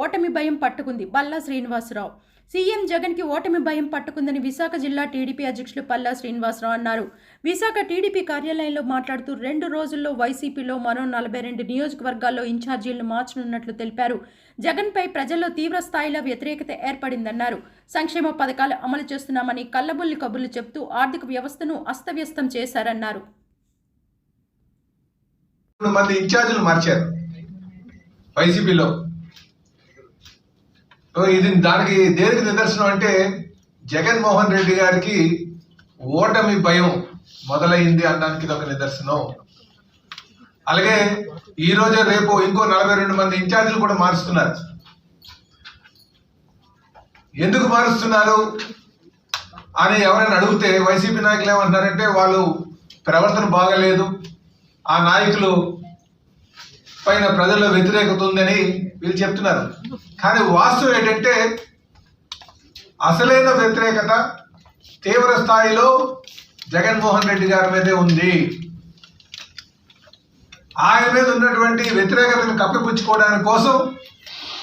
ఓటమి భయం పట్టుకుంది బల్లా శ్రీనివాసరావు. సీఎం జగన్కి ఓటమి భయం పట్టుకుందని విశాఖ జిల్లా టీడీపీ అధ్యక్షులు పల్లా శ్రీనివాసరావు అన్నారు. విశాఖ టీడీపీ కార్యాలయంలో మాట్లాడుతూ రెండు రోజుల్లో వైసీపీలో మరో నలభై రెండు నియోజకవర్గాల్లో ఇన్ఛార్జీలను మార్చనున్నట్లు తెలిపారు. జగన్పై ప్రజల్లో తీవ్ర స్థాయిలో వ్యతిరేకత ఏర్పడిందన్నారు. సంక్షేమ పథకాలు అమలు చేస్తున్నామని కల్లబుల్లి కబుర్లు చెబుతూ ఆర్థిక వ్యవస్థను అస్తవ్యస్తం చేశారన్నారు. మంది ఇన్ఛార్జీలు మార్చారు. వైసీపీలో ఇది దానికి దేనికి నిదర్శనం అంటే జగన్మోహన్ రెడ్డి గారికి ఓటమి భయం మొదలైంది అనడానికి ఇది ఒక నిదర్శనం. అలాగే ఈ రోజు రేపు ఇంకో నలభై రెండు మంది ఇన్ఛార్జీలు కూడా మారుస్తున్నారు. ఎందుకు మారుస్తున్నారు అని ఎవరైనా అడిగితే వైసీపీ నాయకులు ఏమంటున్నారంటే వాళ్ళు ప్రవర్తన బాగలేదు ఆ నాయకులు పైన ప్రజల్లో వ్యతిరేకత ఉందని వీళ్ళు చెప్తున్నారు. కానీ వాస్తవం ఏంటంటే అసలైన వ్యతిరేకత తీవ్ర స్థాయిలో జగన్మోహన్ రెడ్డి గారి మీదే ఉంది. ఆయన మీద ఉన్నటువంటి వ్యతిరేకతను కప్పిపుచ్చుకోవడానికి కోసం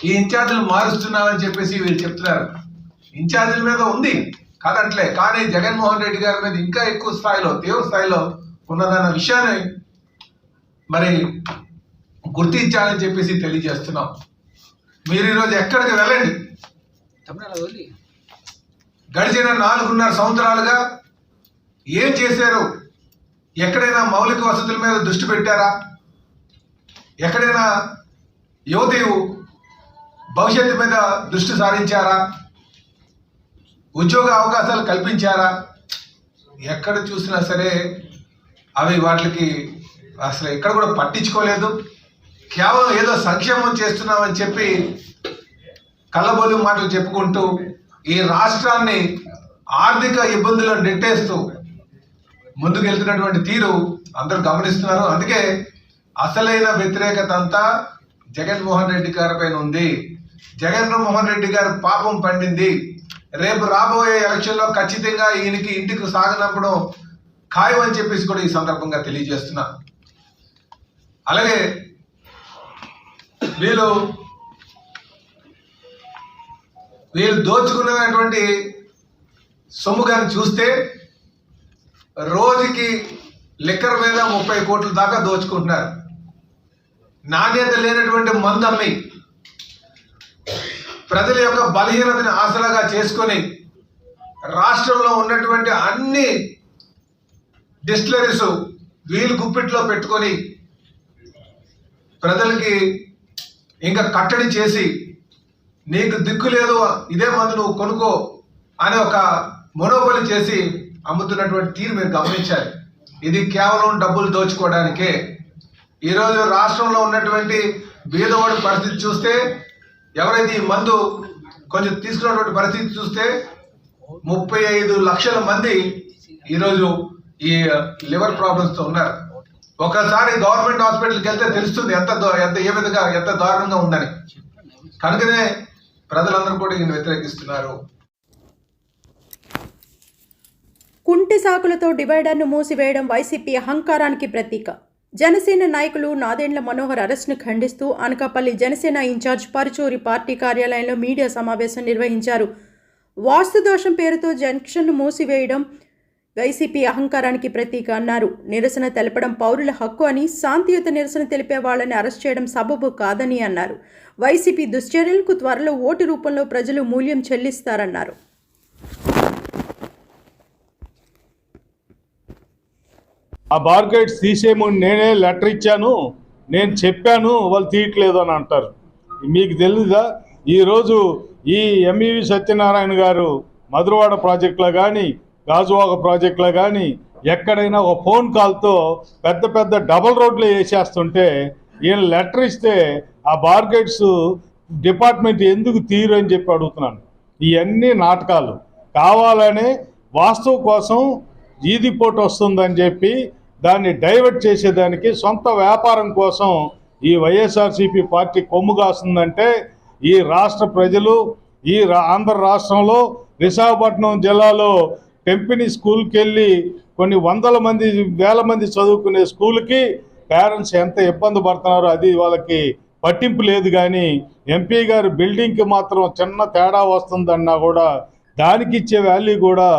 ఈ ఇన్ఛార్జీలు మారుస్తున్నామని చెప్పేసి వీళ్ళు చెప్తున్నారు. ఇన్ఛార్జీల మీద ఉంది. కాదట్లే. కానీ జగన్మోహన్ రెడ్డి గారి మీద ఇంకా ఎక్కువ స్థాయిలో తీవ్ర స్థాయిలో ఉన్నదన్న విషయాన్ని మరి గుర్తించాలని చెప్పేసి తెలియజేస్తున్నాం. మీరు ఈరోజు ఎక్కడికి వెళ్ళండి? గడిచిన నాలుగున్నర సంవత్సరాలుగా ఏం చేశారు? ఎక్కడైనా మౌలిక వసతుల మీద దృష్టి పెట్టారా? ఎక్కడైనా యువతి భవిష్యత్తు మీద దృష్టి సారించారా? ఉద్యోగ అవకాశాలు కల్పించారా? ఎక్కడ చూసినా సరే అవి వాటికి అసలు ఎక్కడ కూడా పట్టించుకోలేదు. కేవలం ఏదో సంక్షేమం చేస్తున్నామని చెప్పి కళ్ళబోలు మాటలు చెప్పుకుంటూ ఈ రాష్ట్రాన్ని ఆర్థిక ఇబ్బందులను నెట్టేస్తూ ముందుకెళ్తున్నటువంటి తీరు అందరూ గమనిస్తున్నారు. అందుకే అసలైన వ్యతిరేకత అంతా జగన్మోహన్ రెడ్డి గారి పైన ఉంది. జగన్మోహన్ రెడ్డి గారు పాపం పండింది. రేపు రాబోయే ఎలక్షన్లో ఖచ్చితంగా ఈయనకి ఇంటికి సాగినప్పుడు ఖాయం అని చెప్పేసి కూడా ఈ సందర్భంగా తెలియజేస్తున్నా అలాగే వీళ్ళు వీళ్ళు దోచుకున్నటువంటి సొమ్ము కానీ చూస్తే రోజుకి లిక్కర్ మీద ముప్పై కోట్ల దాకా దోచుకుంటున్నారు. నాణ్యత లేనటువంటి మందమ్మి ప్రజల యొక్క బలహీనతని ఆసరాగా చేసుకొని రాష్ట్రంలో ఉన్నటువంటి అన్ని డిస్టిలరీస్ వీలు గుప్పిట్లో పెట్టుకొని ప్రజలకి ఇంకా కట్టడి చేసి నీకు దిక్కు లేదు ఇదే మందు నువ్వు కొనుక్కో అని ఒక మనోబలి చేసి అమ్ముతున్నటువంటి తీరు మీరు గమనించాలి ఇది కేవలం డబ్బులు దోచుకోవడానికే. ఈరోజు రాష్ట్రంలో ఉన్నటువంటి బీదవాడి పరిస్థితి చూస్తే ఎవరైతే ఈ మందు కొంచెం తీసుకున్నటువంటి పరిస్థితి చూస్తే ముప్పై ఐదు లక్షల మంది ఈరోజు ఈ లివర్ ప్రాబ్లమ్స్తో ఉన్నారు. ఒకసారి గవర్నమెంట్ హాస్పిటల్కి వెళ్తే తెలుస్తుంది ఎంత ఎంత ఏ విధంగా ఎంత దారుణంగా ఉందని. కనుకనే ప్రజలందరూ కూడా ఈయన వ్యతిరేకిస్తున్నారు. కుంటి సాకులతో డివైడర్ను మూసివేయడం వైసీపీ అహంకారానికి ప్రతీక. జనసేన నాయకులు నాదెండ్ల మనోహర్ అరెస్ట్ను ఖండిస్తూ అనకాపల్లి జనసేన ఇన్ఛార్జ్ పరుచూరి పార్టీ కార్యాలయంలో మీడియా సమావేశం నిర్వహించారు. వాస్తు దోషం పేరుతో జంక్షన్ను మూసివేయడం వైసీపీ అహంకారానికి ప్రతీక అన్నారు. నిరసన తెలపడం పౌరుల హక్కు అని శాంతియుత నిరసన తెలిపే వాళ్ళని అరెస్ట్ చేయడం సబబు కాదని అన్నారు. వైసీపీ దుశ్చర్యలకు త్వరలో ఓటు రూపంలో ప్రజలు మూల్యం చెల్లిస్తారన్నారు. ఆ బార్గేట్స్ తీసేయమని నేనే లెటర్ ఇచ్చాను నేను చెప్పాను వాళ్ళు తీయట్లేదు అని అంటారు. మీకు తెలీదా? ఈరోజు ఈ ఎంఈవి సత్యనారాయణ గారు మధురవాడ ప్రాజెక్టులో కానీ గాజువాక ప్రాజెక్టులో కానీ ఎక్కడైనా ఒక ఫోన్ కాల్తో పెద్ద పెద్ద డబల్ రోడ్లు వేసేస్తుంటే ఈయన లెటర్ ఇస్తే ఆ బార్గెట్స్ డిపార్ట్మెంట్ ఎందుకు తీరు అని చెప్పి అడుగుతున్నాను. ఇవన్నీ నాటకాలు. కావాలనే వాస్తవం కోసం ఈది పోటు వస్తుందని చెప్పి దాన్ని డైవర్ట్ చేసేదానికి సొంత వ్యాపారం కోసం ఈ వైఎస్ఆర్సీపీ పార్టీ కొమ్ము కాస్తుందంటే ఈ రాష్ట్ర ప్రజలు ఈ రా- ఆంధ్ర రాష్ట్రంలో విశాఖపట్నం జిల్లాలో కంపెనీ స్కూల్కి వెళ్ళి కొన్ని వందల మంది వేల మంది చదువుకునే స్కూల్కి పేరెంట్స్ ఎంత ఇబ్బంది పడుతున్నారో అది వాళ్ళకి పట్టింపు లేదు కానీ ఎంపీ గారు బిల్డింగ్కి మాత్రం చిన్న తేడా వస్తుందన్నా కూడా దానికి ఇచ్చే వాల్యూ కూడా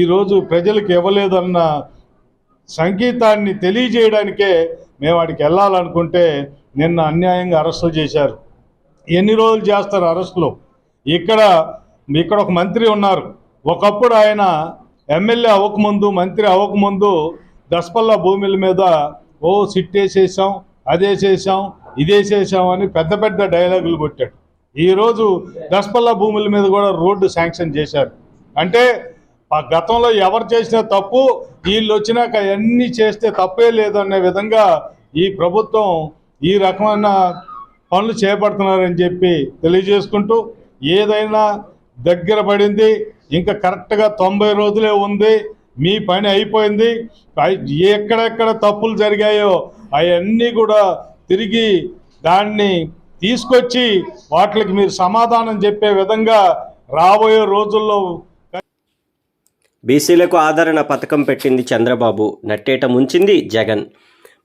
ఈరోజు ప్రజలకు ఇవ్వలేదన్న సంగీతాన్ని తెలియజేయడానికే మేము వాడికి వెళ్ళాలనుకుంటే నిన్న అన్యాయంగా అరెస్టులు చేశారు. ఎన్ని రోజులు చేస్తారు అరెస్టులు? ఇక్కడ ఇక్కడ ఒక మంత్రి ఉన్నారు. ఒకప్పుడు ఆయన ఎమ్మెల్యే అవ్వకముందు మంత్రి అవ్వకముందు దసపల్ల భూముల మీద ఓ సిట్టేసేసాం అదేసేసాం ఇదేసేసాం అని పెద్ద పెద్ద డైలాగులు కొట్టాడు. ఈరోజు దసపల్ల భూముల మీద కూడా రోడ్డు శాంక్షన్ చేశారు. అంటే ఆ గతంలో ఎవరు చేసిన తప్పు వీళ్ళు వచ్చినాక అన్నీ చేస్తే తప్పే లేదనే విధంగా ఈ ప్రభుత్వం ఈ రకమైన పనులు చేపడుతున్నారని చెప్పి తెలియజేసుకుంటూ ఏదైనా దగ్గర పడింది ఇంకా కరెక్ట్గా తొంభై రోజులే ఉంది. మీ పని అయిపోయింది. ఎక్కడెక్కడ తప్పులు జరిగాయో అవన్నీ కూడా తిరిగి దాన్ని తీసుకొచ్చి వాటికి మీరు సమాధానం చెప్పే విధంగా రాబోయే రోజుల్లో బీసీలకు ఆదరణ పథకం పెట్టింది చంద్రబాబు. నట్టేట ముంచింది జగన్.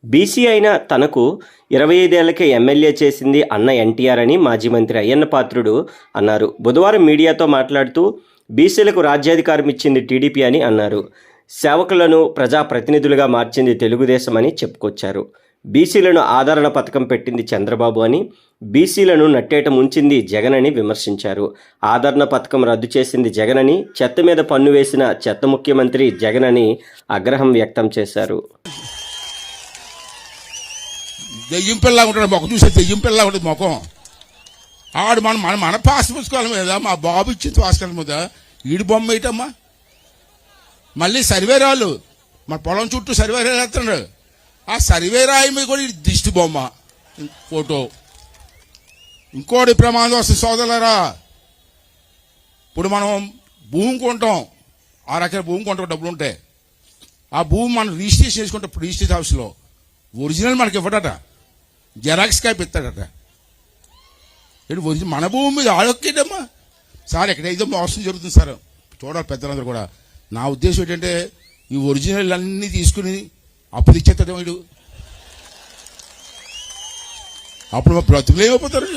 బీసీ అయిన తనకు ఇరవై ఐదేళ్ళకే ఎమ్మెల్యే చేసింది అన్న ఎన్టీఆర్ అని మాజీ మంత్రి అయ్యన్న పాత్రుడు అన్నారు. బుధవారం మీడియాతో మాట్లాడుతూ బీసీలకు రాజ్యాధికారం ఇచ్చింది టీడీపీ అని అన్నారు. సేవకులను ప్రజాప్రతినిధులుగా మార్చింది తెలుగుదేశం అని చెప్పుకొచ్చారు. బీసీలను ఆదరణ పథకం పెట్టింది చంద్రబాబు అని బీసీలను నట్టేట ముంచింది జగన్ అని విమర్శించారు. ఆదరణ పథకం రద్దు చేసింది జగన్ అని చెత్త మీద పన్ను వేసిన చెత్త ముఖ్యమంత్రి జగన్ అని ఆగ్రహం వ్యక్తం చేశారు. దెయ్యం ఉంటాడు మొక్క చూసే ఉంటుంది ఆడు మన మన మన పాస్ పుస్తకాల మీద మా బాబు ఇచ్చిన పుస్తకాల మీద ఈడు బొమ్మ ఏటమ్మా మళ్ళీ సర్వేరాళ్ళు మన పొలం చుట్టూ సర్వేరాలు వేస్తున్నాడు ఆ సర్వేరాయి మీద కూడా దిష్టి బొమ్మ. ఫోటో. ఇంకోటి ప్రమాదం వస్తుంది సోదరులరా ఇప్పుడు మనం భూమి కొంటాం. ఆ రకాల భూమి కొంటాం డబ్బులు ఉంటాయి ఆ భూమి మనం రిజిస్ట్రేషన్ చేసుకుంటాం రిజిస్ట్రేషన్ హౌస్లో ఒరిజినల్ మనకి ఇవ్వడట. జెరాక్స్ కాపీ ఇస్తాడట. ఒరిజినల్ మన భూమి మీద ఆడొక్కేటమ్మా. సార్ ఎక్కడైతే మోసం జరుగుతుంది సార్. చూడాలి పెద్దలందరూ కూడా. నా ఉద్దేశం ఏంటంటే ఈ ఒరిజినల్ అన్నీ తీసుకుని అప్పుడు ఇచ్చేస్తాడు వీడు. అప్పుడు మా బ్రతుకులు ఏమైపోతారు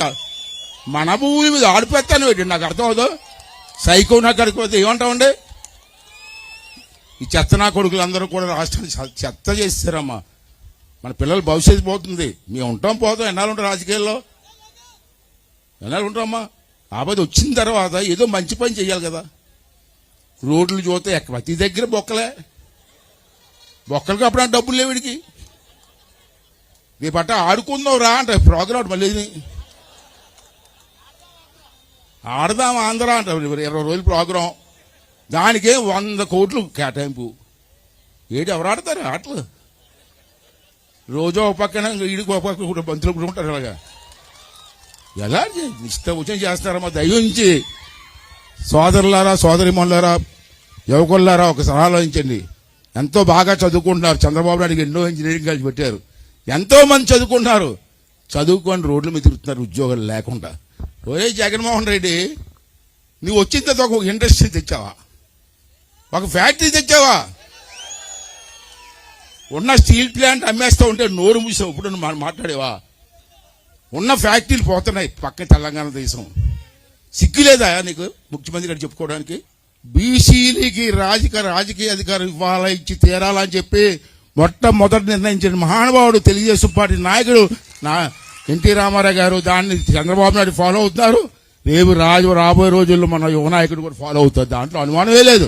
మన భూమి మీద ఆడిపోతాను వీడు. నాకు అర్థం అవుతుంది సైకో నాకు అడిగిపోతే ఏమంటామండి? ఈ చెత్త నా కొడుకులందరూ కూడా రాష్ట్రాన్ని చెత్త చేస్తారమ్మా మన పిల్లల భవిష్యత్తు పోతుంది. మేము ఉంటాం పోతాం. ఎన్నాళ్ళు ఉంటాం రాజకీయాల్లో? ఎన్నాళ్ళు ఉంటామమ్మా ఆపద వచ్చిన తర్వాత ఏదో మంచి పని చేయాలి కదా. రోడ్లు చూస్తే ప్రతి దగ్గర బొక్కలే. బొక్కలకి అప్పుడు డబ్బులు లేవు వీడికి. నీ పట్ట ఆడుకుందాం రా అంట ప్రోగ్రామ్ మళ్ళీ ఇది. ఆడదాం ఆంధ్ర అంట ఇరవై రోజులు ప్రోగ్రాం. దానికే వంద కోట్లు కేటాయింపు. ఏడు ఎవరు ఆడతారు? ఆటలు. రోజు ఒక పక్కన ఈడికి ఒక పక్కన బంతులు కూడా ఉంటారు అలాగా ఎలా ఇష్టం వచ్చిన చేస్తారమ్మా దయించి సోదరులారా సోదరిమణులారా యువకులారా ఒక ఆలోచించండి. ఎంతో బాగా చదువుకుంటున్నారు. చంద్రబాబు నాయుడుకి ఎన్నో ఇంజనీరింగ్ కాలేజ్ పెట్టారు. ఎంతో మంది చదువుకుంటున్నారు. చదువుకొని రోడ్ల మీద తిరుగుతున్నారు ఉద్యోగాలు లేకుండా. ఓరే జగన్మోహన్ రెడ్డి నువ్వు వచ్చిన తర్వాత ఒక ఇండస్ట్రీ తెచ్చావా? ఒక ఫ్యాక్టరీ తెచ్చావా? ఉన్న స్టీల్ ప్లాంట్ అమ్మేస్తా ఉంటే నోరు మూసావు. ఇప్పుడు మాట్లాడేవా? ఉన్న ఫ్యాక్టరీలు పోతున్నాయి పక్క తెలంగాణ దేశం. సిగ్గులేదా నీకు ముఖ్యమంత్రి గారు చెప్పుకోవడానికి? బీసీలకి రాజకీయ రాజకీయ అధికారం ఇవ్వాలా ఇచ్చి తీరాలని చెప్పి మొట్టమొదటి నిర్ణయించిన మహానుభావుడు తెలుగుదేశం పార్టీ నాయకుడు నా ఎన్టీ రామారావు గారు దాన్ని చంద్రబాబు నాయుడు ఫాలో అవుతున్నారు. రేపు రాజు రాబోయే రోజుల్లో మన యువ నాయకుడు కూడా ఫాలో అవుతారు దాంట్లో అనుమానమే లేదు.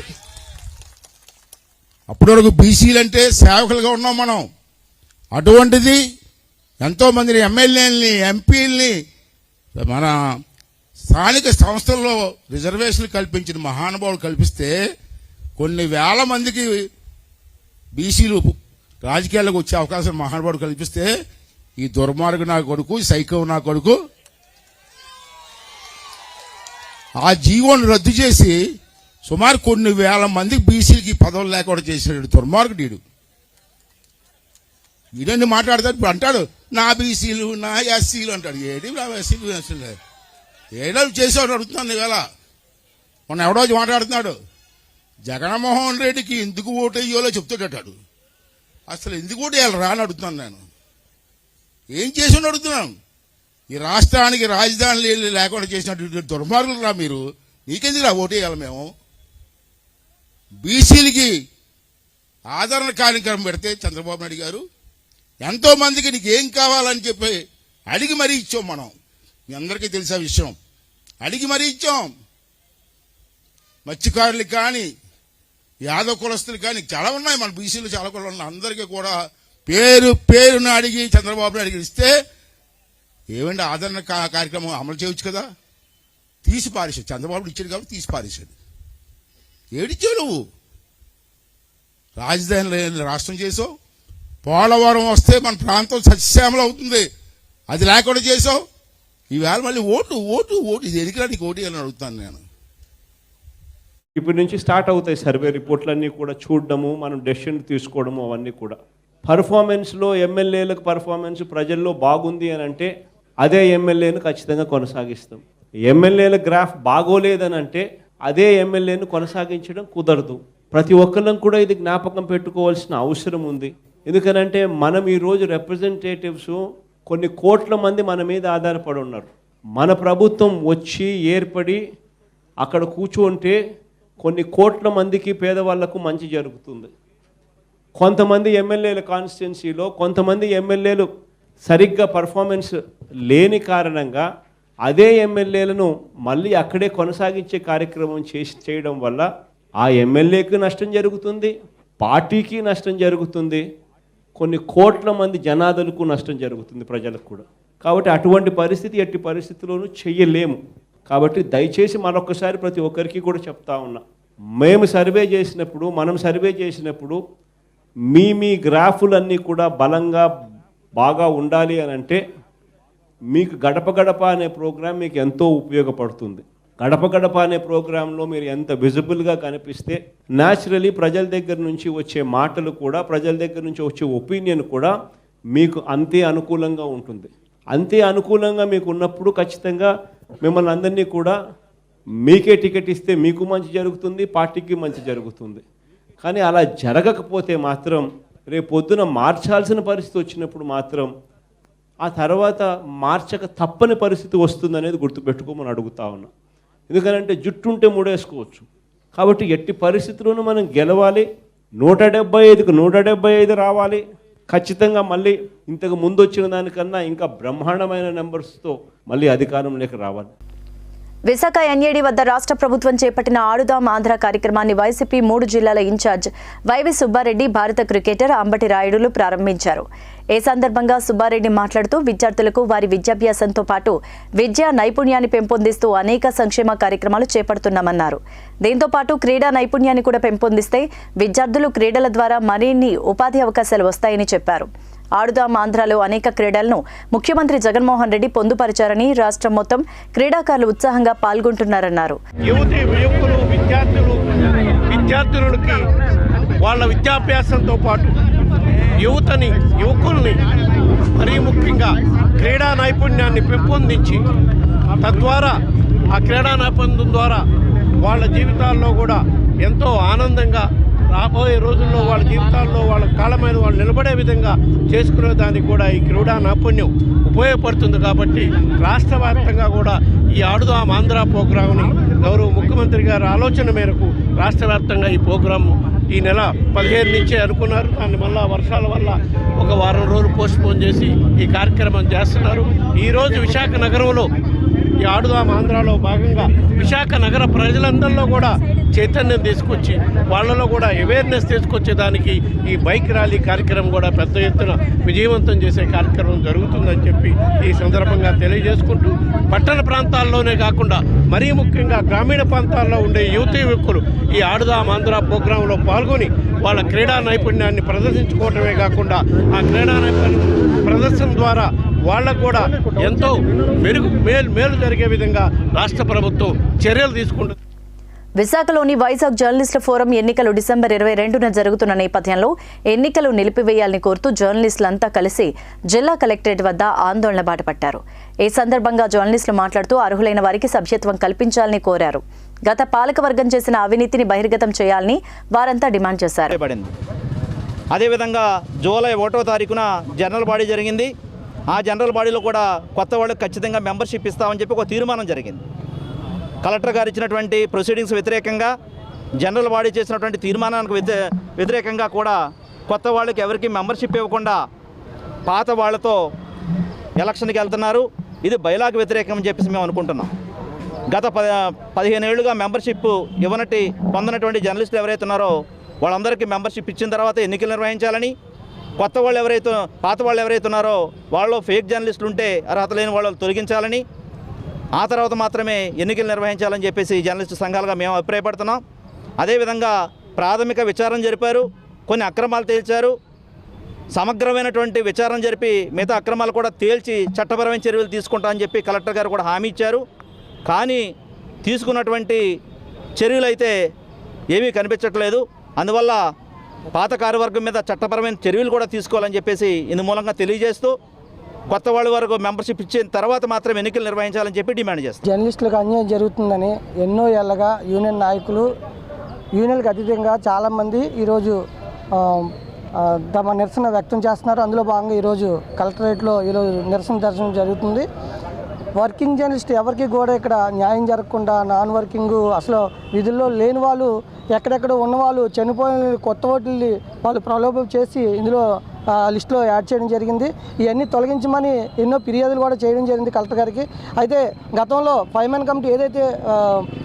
అప్పటి వరకు బీసీలు అంటే సేవకులుగా ఉన్నాం మనం. అటువంటిది ఎంతో మందిని ఎమ్మెల్యేలని ఎంపీలని మన స్థానిక సంస్థల్లో రిజర్వేషన్లు కల్పించిన మహానుభావులు కల్పిస్తే కొన్ని వేల మందికి బీసీలు రాజకీయాల్లోకి వచ్చే అవకాశం మహానుభావుడు కల్పిస్తే ఈ దుర్మార్గు నా కొడుకు ఈ సైకో నా కొడుకు ఆ జీవోను రద్దు చేసి సుమారు కొన్ని వేల మందికి బీసీలకి పదవులు లేకుండా చేసాడు దుర్మార్గుడు వీడు వీడని మాట్లాడతాడు? ఇప్పుడు అంటాడు నా బీసీలు నా ఎస్సీలు అంటాడు. ఏడి నా ఎస్సీలు ఎస్సీలు? ఏడో చేసేవాడు అడుగుతున్నాను ఇవాళ మొన్న ఎవడో మాట్లాడుతున్నాడు. జగన్మోహన్ రెడ్డికి ఎందుకు ఓటు వేయాలో చెప్తాడటాడు అసలు ఎందుకు ఓటు వేయాలి రా అని అడుగుతున్నాను నేను. ఏం చేసి అడుగుతున్నాను? ఈ రాష్ట్రానికి రాజధాని లేకుండా చేసినటువంటి దుర్మార్గులు రా మీరు. నీకెందుకు రా వేయాలి మేము? బీసీలకి ఆదరణ కార్యక్రమం పెడితే చంద్రబాబు నాయుడు గారు ఎంతో మందికి నీకు ఏం కావాలని చెప్పి అడిగి మరీ ఇచ్చాం మనం. మీ అందరికీ తెలిసే విషయం. అడిగి మరీ ఇచ్చాం. మత్స్యకారులకు కానీ యాదవ కులస్తులు కానీ చాలా ఉన్నాయి. మన బీసీలు చాలా కులం ఉన్నాయి. అందరికీ కూడా పేరు పేరును అడిగి చంద్రబాబుని అడిగి ఇస్తే ఏమండి ఆదరణ కార్యక్రమం అమలు చేయొచ్చు కదా? తీసి పారేశాడు చంద్రబాబు ఇచ్చాడు కాబట్టి తీసి పారేశాడు ఏడిచ్చావు నువ్వు? రాజధాని రాష్ట్రం చేసావు? పోలవరం వస్తే మన ప్రాంతం సస్యశ్యామలం అవుతుంది. అది లేకుండా చేసావు ఈవేళ మళ్ళీ ఓటు ఓటు ఓటు. ఇది ఎదిగిరా నీకు ఓటు అని అడుగుతాను నేను. ఇప్పటి నుంచి స్టార్ట్ అవుతాయి సర్వే రిపోర్ట్లన్నీ కూడా చూడడము మనం డెసిషన్ తీసుకోవడము అవన్నీ కూడా. పర్ఫార్మెన్స్లో ఎమ్మెల్యేలకు పర్ఫార్మెన్స్ ప్రజల్లో బాగుంది అని అంటే అదే ఎమ్మెల్యేను ఖచ్చితంగా కొనసాగిస్తాం. ఎమ్మెల్యేల గ్రాఫ్ బాగోలేదని అంటే అదే ఎమ్మెల్యేను కొనసాగించడం కుదరదు. ప్రతి ఒక్కళ్ళం కూడా ఇది జ్ఞాపకం పెట్టుకోవాల్సిన అవసరం ఉంది. ఎందుకనంటే మనం ఈరోజు రిప్రజెంటేటివ్స్ కొన్ని కోట్ల మంది మన మీద ఆధారపడి ఉన్నారు. మన ప్రభుత్వం వచ్చి ఏర్పడి అక్కడ కూర్చుంటే కొన్ని కోట్ల మందికి పేదవాళ్ళకు మంచి జరుగుతుంది. కొంతమంది ఎమ్మెల్యేల కాన్స్టిట్యున్సీలో కొంతమంది ఎమ్మెల్యేలు సరిగ్గా పర్ఫార్మెన్స్ లేని కారణంగా అదే ఎమ్మెల్యేలను మళ్ళీ అక్కడే కొనసాగించే కార్యక్రమం చేసి చేయడం వల్ల ఆ ఎమ్మెల్యేకి నష్టం జరుగుతుంది పార్టీకి నష్టం జరుగుతుంది. కొన్ని కోట్ల మంది జనాదులకు నష్టం జరుగుతుంది ప్రజలకు కూడా. కాబట్టి అటువంటి పరిస్థితి ఎట్టి పరిస్థితుల్లోనూ చెయ్యలేము. కాబట్టి దయచేసి మరొకసారి ప్రతి ఒక్కరికి కూడా చెప్తా ఉన్నా. మేము సర్వే చేసినప్పుడు మనం సర్వే చేసినప్పుడు మీ మీ గ్రాఫులన్నీ కూడా బలంగా బాగా ఉండాలి అని అంటే మీకు గడప గడప అనే ప్రోగ్రాం మీకు ఎంతో ఉపయోగపడుతుంది. గడప గడప అనే ప్రోగ్రాంలో మీరు ఎంత విజిబుల్గా కనిపిస్తే న్యాచురలీ ప్రజల దగ్గర నుంచి వచ్చే మాటలు కూడా ప్రజల దగ్గర నుంచి వచ్చే ఒపీనియన్ కూడా మీకు అంతే అనుకూలంగా ఉంటుంది. అంతే అనుకూలంగా మీకు ఉన్నప్పుడు ఖచ్చితంగా మిమ్మల్ని అందరినీ కూడా మీకే టికెట్ ఇస్తే మీకు మంచి జరుగుతుంది పార్టీకి మంచి జరుగుతుంది. కానీ అలా జరగకపోతే మాత్రం రేపు పొద్దున మార్చాల్సిన పరిస్థితి వచ్చినప్పుడు మాత్రం ఆ తర్వాత మార్చక తప్పని పరిస్థితి వస్తుందనేది గుర్తుపెట్టుకోమని అడుగుతా ఉన్నా. ఎందుకంటే జుట్టు ఉంటే మూడేసుకోవచ్చు. కాబట్టి ఎట్టి పరిస్థితుల్లోనూ మనం గెలవాలి. నూట డెబ్బై ఐదుకు నూట డెబ్బై ఐదు రావాలి. ఖచ్చితంగా మళ్ళీ ఇంతకు ముందు వచ్చిన దానికన్నా ఇంకా బ్రహ్మాండమైన నెంబర్స్తో మళ్ళీ అధికారంలోకి రావాలి. విశాఖ ఎన్ఏడి వద్ద రాష్ట్ర ప్రభుత్వం చేపట్టిన ఆడుదాం ఆంధ్ర కార్యక్రమాన్ని వైసీపీ మూడు జిల్లాల ఇన్ఛార్జ్ వైవి సుబ్బారెడ్డి భారత క్రికెటర్ అంబటి రాయుడులు ప్రారంభించారు. ఏ సందర్భంగా సుబ్బారెడ్డి మాట్లాడుతూ విద్యార్థులకు వారి విద్యాభ్యాసంతో పాటు విద్యా నైపుణ్యాన్ని పెంపొందిస్తూ అనేక సంక్షేమ కార్యక్రమాలు చేపడుతున్నామన్నారు. దీంతో పాటు క్రీడా నైపుణ్యాన్ని కూడా పెంపొందిస్తే విద్యార్థులు క్రీడల ద్వారా మరిన్ని ఉపాధి అవకాశాలు వస్తాయని చెప్పారు. ఆడుదాం ఆంధ్రాలో అనేక క్రీడలను ముఖ్యమంత్రి జగన్మోహన్ రెడ్డి పొందుపరిచారని రాష్ట్రం మొత్తం క్రీడాకారులు ఉత్సాహంగా పాల్గొంటున్నారన్నారు. యువతి యువకులు విద్యార్థులు విద్యార్థులకి వాళ్ళ విద్యాభ్యాసంతో పాటు యువతని యువకుల్ని మరీ ముఖ్యంగా క్రీడా నైపుణ్యాన్ని పెంపొందించి తద్వారా ఆ క్రీడా నైపుణ్యం ద్వారా వాళ్ళ జీవితాల్లో కూడా ఎంతో ఆనందంగా రాబోయే రోజుల్లో వాళ్ళ జీవితాల్లో వాళ్ళ కాలమైన వాళ్ళు నిలబడే విధంగా చేసుకునే దానికి కూడా ఈ క్రీడా నైపుణ్యం ఉపయోగపడుతుంది కాబట్టి రాష్ట్ర వ్యాప్తంగా కూడా ఈ ఆడుదాం ఆంధ్ర ప్రోగ్రాంని గౌరవ ముఖ్యమంత్రి గారి ఆలోచన మేరకు రాష్ట్ర వ్యాప్తంగా ఈ ప్రోగ్రాము ఈ నెల పదిహేను నుంచే అనుకున్నారు. దాన్ని మళ్ళీ వర్షాల వల్ల ఒక వారం రోజులు పోస్ట్ పోన్ చేసి ఈ కార్యక్రమం చేస్తున్నారు. ఈరోజు విశాఖ నగరంలో ఈ ఆడుదాం ఆంధ్రాలో భాగంగా విశాఖ నగర ప్రజలందరిలో కూడా చైతన్యం తీసుకొచ్చి వాళ్ళలో కూడా అవేర్నెస్ తీసుకొచ్చేదానికి ఈ బైక్ ర్యాలీ కార్యక్రమం కూడా పెద్ద ఎత్తున విజయవంతం చేసే కార్యక్రమం జరుగుతుందని చెప్పి ఈ సందర్భంగా తెలియజేసుకుంటూ పట్టణ ప్రాంతాల్లోనే కాకుండా మరీ ముఖ్యంగా గ్రామీణ ప్రాంతాల్లో ఉండే యువతీ యువకులు ఈ ఆడుదాం ఆంధ్ర ప్రోగ్రాంలో పాల్గొని వాళ్ళ క్రీడా నైపుణ్యాన్ని ప్రదర్శించుకోవటమే కాకుండా ఆ క్రీడా నైపుణ్యం ప్రదర్శన ద్వారా వాళ్ళకు కూడా ఎంతో మెరుగు మేలు మేలు జరిగే విధంగా రాష్ట్ర ప్రభుత్వం చర్యలు తీసుకుంటుంది. విశాఖలోని వైజాగ్ జర్నలిస్టుల ఫోరం ఎన్నికలు డిసెంబర్ ఇరవై రెండున జరుగుతున్న నేపథ్యంలో ఎన్నికలు నిలిపివేయాలని కోరుతూ జర్నలిస్టులంతా కలిసి జిల్లా కలెక్టరేట్ వద్ద ఆందోళన బాటపట్టారు. ఈ సందర్భంగా జర్నలిస్టులు మాట్లాడుతూ అర్హులైన వారికి సభ్యత్వం కల్పించాలని కోరారు. గత పాలకవర్గం చేసిన అవినీతిని బహిర్గతం చేయాలని వారంతా డిమాండ్ చేశారు. అదేవిధంగా జూలై ఒకటో తారీఖున జనరల్ బాడీ జరిగింది. ఆ జనరల్ బాడీలో కూడా కొత్త వాళ్ళకి ఖచ్చితంగా మెంబర్షిప్ ఇస్తామని చెప్పి ఒక తీర్మానం జరిగింది. కలెక్టర్ గారు ఇచ్చినటువంటి ప్రొసీడింగ్స్ వ్యతిరేకంగా జనరల్ బాడీ చేసినటువంటి తీర్మానానికి వ్యతిరేకంగా కూడా కొత్త వాళ్ళకి ఎవరికి మెంబర్షిప్ ఇవ్వకుండా పాత వాళ్ళతో ఎలక్షన్కి వెళ్తున్నారు. ఇది బయలాకు వ్యతిరేకం అని చెప్పేసి మేము అనుకుంటున్నాం. గత ప పదిహేను ఏళ్ళుగా మెంబర్షిప్ ఇవ్వనట్టి పొందనటువంటి జర్నలిస్టులు ఎవరైతే ఉన్నారో వాళ్ళందరికీ మెంబర్షిప్ ఇచ్చిన తర్వాత ఎన్నికలు నిర్వహించాలని కొత్త వాళ్ళు ఎవరైతే పాత వాళ్ళు ఎవరైతే ఉన్నారో వాళ్ళు ఫేక్ జర్నలిస్టులు ఉంటే అర్హత లేని వాళ్ళు తొలగించాలని ఆ తర్వాత మాత్రమే ఎన్నికలు నిర్వహించాలని చెప్పేసి జర్నలిస్టు సంఘాలుగా మేము అభిప్రాయపడుతున్నాం. అదేవిధంగా ప్రాథమిక విచారణ జరిపారు కొన్ని అక్రమాలు తేల్చారు సమగ్రమైనటువంటి విచారణ జరిపి మిగతా అక్రమాలు కూడా తేల్చి చట్టపరమైన చర్యలు తీసుకుంటామని చెప్పి కలెక్టర్ గారు కూడా హామీ ఇచ్చారు. కానీ తీసుకున్నటువంటి చర్యలు అయితే ఏమీ కనిపించట్లేదు. అందువల్ల పాత కార్యవర్గం మీద చట్టపరమైన చర్యలు కూడా తీసుకోవాలని చెప్పేసి ఇందు మూలంగా తెలియజేస్తూ కొత్త వాళ్ళ వరకు మెంబర్షిప్ ఇచ్చిన తర్వాత మాత్రం ఎన్నికలు నిర్వహించాలని చెప్పి డిమాండ్ చేస్తారు జర్నలిస్టులకు అన్యాయం జరుగుతుందని ఎన్నో ఏళ్ళగా యూనియన్ నాయకులు యూనియన్కి అతీతంగా చాలామంది ఈరోజు తమ నిరసన వ్యక్తం చేస్తున్నారు. అందులో భాగంగా ఈరోజు కలెక్టరేట్లో ఈరోజు నిరసన దర్శనం జరుగుతుంది. వర్కింగ్ జర్నలిస్ట్ ఎవరికి కూడా ఇక్కడ న్యాయం జరగకుండా నాన్ వర్కింగ్ అసలు విధుల్లో లేని వాళ్ళు ఎక్కడెక్కడ ఉన్నవాళ్ళు చనిపోయిన కొత్త ఓట్లు వాళ్ళు ప్రలోభం చేసి ఇందులో లిస్టులో యాడ్ చేయడం జరిగింది. ఇవన్నీ తొలగించమని ఎన్నో ఫిర్యాదులు కూడా చేయడం జరిగింది కలెక్టర్ గారికి. అయితే గతంలో ఫైవ్ మ్యాన్ కమిటీ ఏదైతే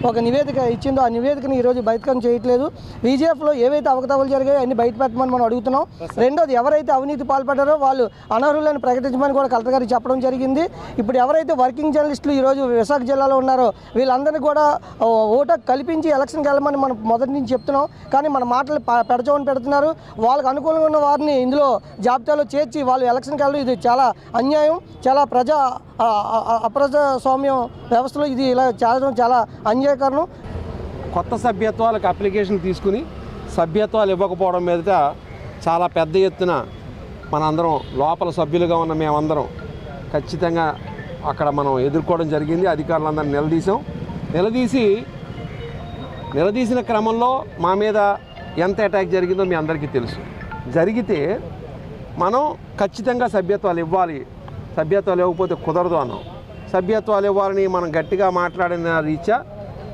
ఒక నివేదిక ఇచ్చిందో ఆ నివేదికని ఈరోజు బహిష్కరణ చేయట్లేదు. బీజేఎఫ్లో ఏవైతే అవకతవలు జరిగాయో అన్ని బయట పెట్టమని మనం అడుగుతున్నాం. రెండోది ఎవరైతే అవినీతి పాల్పడ్డారో వాళ్ళు అనర్హులను ప్రకటించమని కూడా కలెక్టర్ గారికి చెప్పడం జరిగింది. ఇప్పుడు ఎవరైతే వర్కింగ్ జర్నలిస్టులు ఈరోజు విశాఖ జిల్లాలో ఉన్నారో వీళ్ళందరినీ కూడా ఆ, కల్పించి ఎలక్షన్కి వెళ్ళమని మనం మొదటి నుంచి చెప్తున్నాం. కానీ మన మాటలు పెడచవని పెడుతున్నారు. వాళ్ళకు అనుకూలంగా ఉన్న వారిని ఇందులో జాబితాలో చేర్చి వాళ్ళు ఎలక్షన్కి వెళ్ళడం ఇది చాలా అన్యాయం చాలా ప్రజా అప్రజాస్వామ్యం వ్యవస్థలో ఇది ఇలా చేయడం చాలా అన్యాయకరం కొత్త సభ్యత్వాలకు అప్లికేషన్ తీసుకుని సభ్యత్వాలు ఇవ్వకపోవడం మీదట చాలా పెద్ద ఎత్తున మనందరం లోపల సభ్యులుగా ఉన్న మేమందరం ఖచ్చితంగా అక్కడ మనం ఎదుర్కోవడం జరిగింది. అధికారులందరినీ నిలదీసాం నిలదీసి నిలదీసిన క్రమంలో మా మీద ఎంత అటాక్ జరిగిందో మీ అందరికీ తెలుసు. జరిగితే మనం ఖచ్చితంగా సభ్యత్వాలు ఇవ్వాలి. సభ్యత్వాలు ఇవ్వకపోతే కుదరదు అన్నాం. సభ్యత్వాలు ఇవ్వాలని మనం గట్టిగా మాట్లాడిన రీత్యా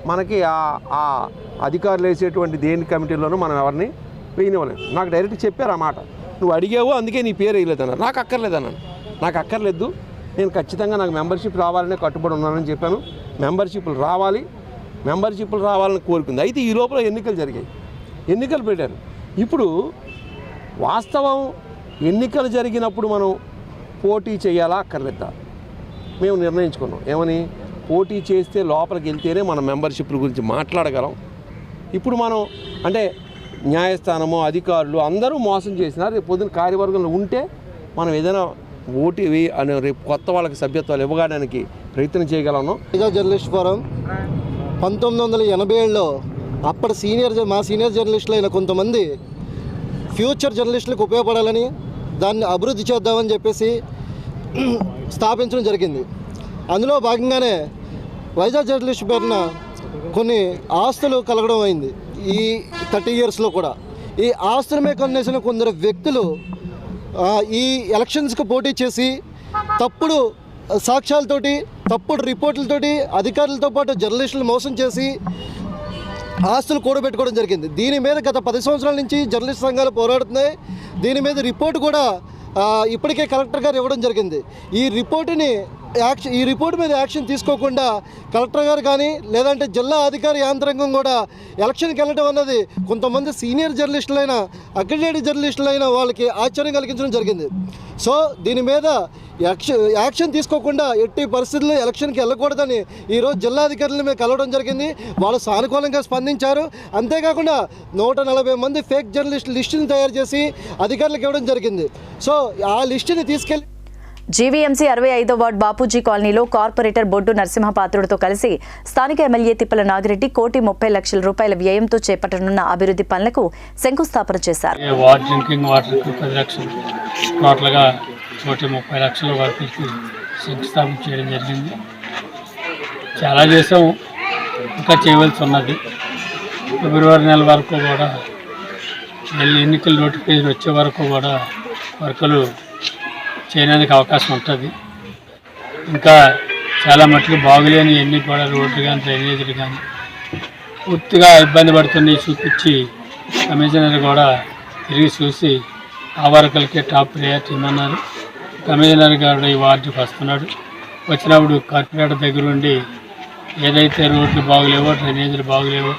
మనకి ఆ అధికారులు వేసేటువంటి దేని కమిటీలోనూ మనం ఎవరిని వేయనివ్వలేదు నాకు డైరెక్ట్ చెప్పారు ఆ మాట. నువ్వు అడిగావు అందుకే నీ పేరు వేయలేదన్నారు నాకు అక్కర్లేదన్నాను నాకు అక్కర్లేదు. నేను ఖచ్చితంగా నాకు మెంబర్షిప్ రావాలనే కట్టుబడి ఉన్నానని చెప్పాను. మెంబర్షిప్లు రావాలి. మెంబర్షిప్లు రావాలని కోరుకుంది. అయితే ఈ లోపల ఎన్నికలు జరిగాయి. ఎన్నికలు పెట్టారు. ఇప్పుడు వాస్తవం ఎన్నికలు జరిగినప్పుడు మనం పోటీ చేయాలా అక్కర్లేదా? మేము నిర్ణయించుకున్నాం. ఏమని? పోటీ చేస్తే లోపలికి వెళ్తేనే మన మెంబర్షిప్ల గురించి మాట్లాడగలం. ఇప్పుడు మనం అంటే న్యాయస్థానము అధికారులు అందరూ మోసం చేసినారు రేపు పొద్దున కార్యవర్గంలో ఉంటే మనం ఏదైనా ఓటు అనే రేపు కొత్త వాళ్ళకి సభ్యత్వాలు ఇవ్వడానికి ప్రయత్నం చేయగలను వైజాగ్ జర్నలిస్ట్ ఫోరం పంతొమ్మిది వందల ఎనభై ఏడులో అప్పటి సీనియర్ మా సీనియర్ జర్నలిస్టులు అయిన కొంతమంది ఫ్యూచర్ జర్నలిస్టులకు ఉపయోగపడాలని దాన్ని అభివృద్ధి చేద్దామని చెప్పేసి స్థాపించడం జరిగింది. అందులో భాగంగానే వైజాగ్ జర్నలిస్ట్ పేరున కొన్ని ఆస్తులు కలగడం అయింది. ఈ థర్టీ ఇయర్స్లో కూడా. ఈ ఆస్తుల మీద కొనేసిన కొందరు వ్యక్తులు ఈ ఎలక్షన్స్కి పోటీ చేసి తప్పుడు సాక్ష్యాలతోటి తప్పుడు రిపోర్టులతోటి అధికారులతో పాటు జర్నలిస్టులు మోసం చేసి ఆస్తులు కూడబెట్టుకోవడం జరిగింది. దీని మీద గత పది సంవత్సరాల నుంచి జర్నలిస్ట్ సంఘాలు పోరాడుతున్నాయి. దీని మీద రిపోర్ట్ కూడా ఇప్పటికే కలెక్టర్ గారు ఇవ్వడం జరిగింది. ఈ రిపోర్టుని యాక్షన్ ఈ రిపోర్ట్ మీద యాక్షన్ తీసుకోకుండా కలెక్టర్ గారు కానీ లేదంటే జిల్లా అధికార యాంత్రాంగం కూడా ఎలక్షన్కి వెళ్ళడం అన్నది కొంతమంది సీనియర్ జర్నలిస్టులైన అక్రిడేటెడ్ జర్నలిస్టులైన వాళ్ళకి ఆశ్చర్యం కలిగించడం జరిగింది. సో దీని మీద యాక్షన్ యాక్షన్ తీసుకోకుండా ఎట్టి పరిస్థితుల్లో ఎలక్షన్కి వెళ్ళకూడదని ఈరోజు జిల్లా అధికారుల మేము కలవడం జరిగింది. వాళ్ళు సానుకూలంగా స్పందించారు. అంతేకాకుండా నూట నలభై మంది ఫేక్ జర్నలిస్ట్ లిస్టుని తయారు చేసి అధికారులకు ఇవ్వడం జరిగింది. సో ఆ లిస్టుని తీసుకెళ్ళి జీవీఎంసీ అరవై ఐదో వార్డు బాపూజీ కాలనీలో కార్పొరేటర్ బొడ్డు నరసింహపాత్రుడితో కలిసి స్థానిక ఎమ్మెల్యే తిప్పల నాగిరెడ్డి కోటి ముప్పై లక్షల రూపాయల వ్యయంతో చేపట్టనున్న అభివృద్ధి పనులకు శంకుస్థాపన చేశారు. శంకుస్థాపన చేయడం జరిగింది. చాలా చేసాం ఇంకా చేయవలసి ఉన్నది ఫిబ్రవరి నెల వరకు కూడా ఎన్నికల నోటిఫికేషన్ వచ్చే వరకు కూడా వర్కలు చేయడానికి అవకాశం ఉంటుంది. ఇంకా చాలా మట్టుకు బాగులేని ఎన్ని కూడా రోడ్లు కానీ డ్రైనేజీలు కానీ పూర్తిగా ఇబ్బంది పడుతున్నాయి చూపించి కమిషనర్ కూడా తిరిగి చూసి ఆ వర్కర్లకే టాప్ ప్రయారిటీ ఇమ్మన్నారు. కమిషనర్ గారు ఈ వార్డుకి వస్తున్నాడు. వచ్చినప్పుడు కార్పొరేటర్ దగ్గర ఉండి ఏదైతే రోడ్లు బాగులేవో డ్రైనేజీలు బాగులేవో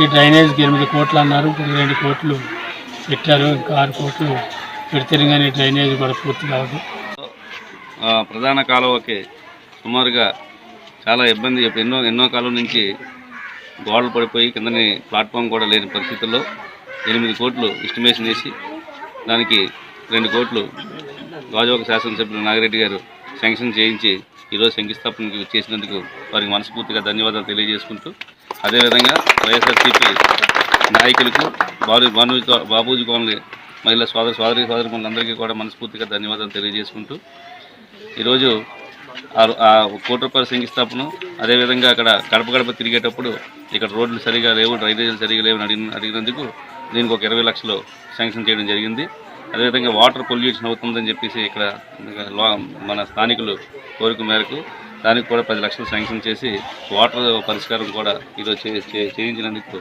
ఈ డ్రైనేజ్కి ఎనిమిది కోట్లు అన్నారు. ఇప్పుడు రెండు కోట్లు పెట్టారు. ఇంకా ఆరు కోట్లు పెడితే కానీ డ్రైనేజ్ కూడా పూర్తి కాదు. ప్రధాన కాలువకి సుమారుగా చాలా ఇబ్బంది ఎన్నో ఎన్నో కాలం నుంచి గోడలు పడిపోయి కిందని ప్లాట్ఫామ్ కూడా లేని పరిస్థితుల్లో ఎనిమిది కోట్లు ఎస్టిమేషన్ వేసి దానికి రెండు కోట్లు గాజువాక శాసనసభ్యులు నాగిరెడ్డి గారు శాంక్షన్ చేయించి ఈరోజు శంకుస్థాపనకి చేసినందుకు వారికి మనస్ఫూర్తిగా ధన్యవాదాలు తెలియజేసుకుంటూ అదేవిధంగా వైఎస్ఆర్సీపీ నాయకులకు బాలు బాను బాబూజీ కోన్లీ మహిళా సోదర సోదరి సోదరి మనందరికీ కూడా మనస్ఫూర్తిగా ధన్యవాదాలు తెలియజేసుకుంటూ ఈరోజు ఆ- కోటి రూపాయల శంకుస్థాపన అదేవిధంగా అక్కడ గడప గడప తిరిగేటప్పుడు ఇక్కడ రోడ్లు సరిగా లేవు డ్రైనేజీలు సరిగా లేవు అని అడిగిన అడిగినందుకు దీనికి ఒక ఇరవై లక్షలు శాంక్షన్ చేయడం జరిగింది. అదేవిధంగా వాటర్ పొల్యూషన్ అవుతుందని చెప్పేసి ఇక్కడ మన స్థానికులు కోరిక మేరకు దానికి కూడా పది లక్షలు శాంక్షన్ చేసి వాటర్ పరిష్కారం కూడా ఈరోజు చే- చేయించినందుకు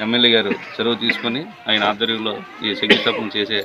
ఎమ్మెల్యే గారు చొరవ తీసుకొని ఆయన ఆధ్వర్యంలో ఈ శంకుస్థాపన చేసే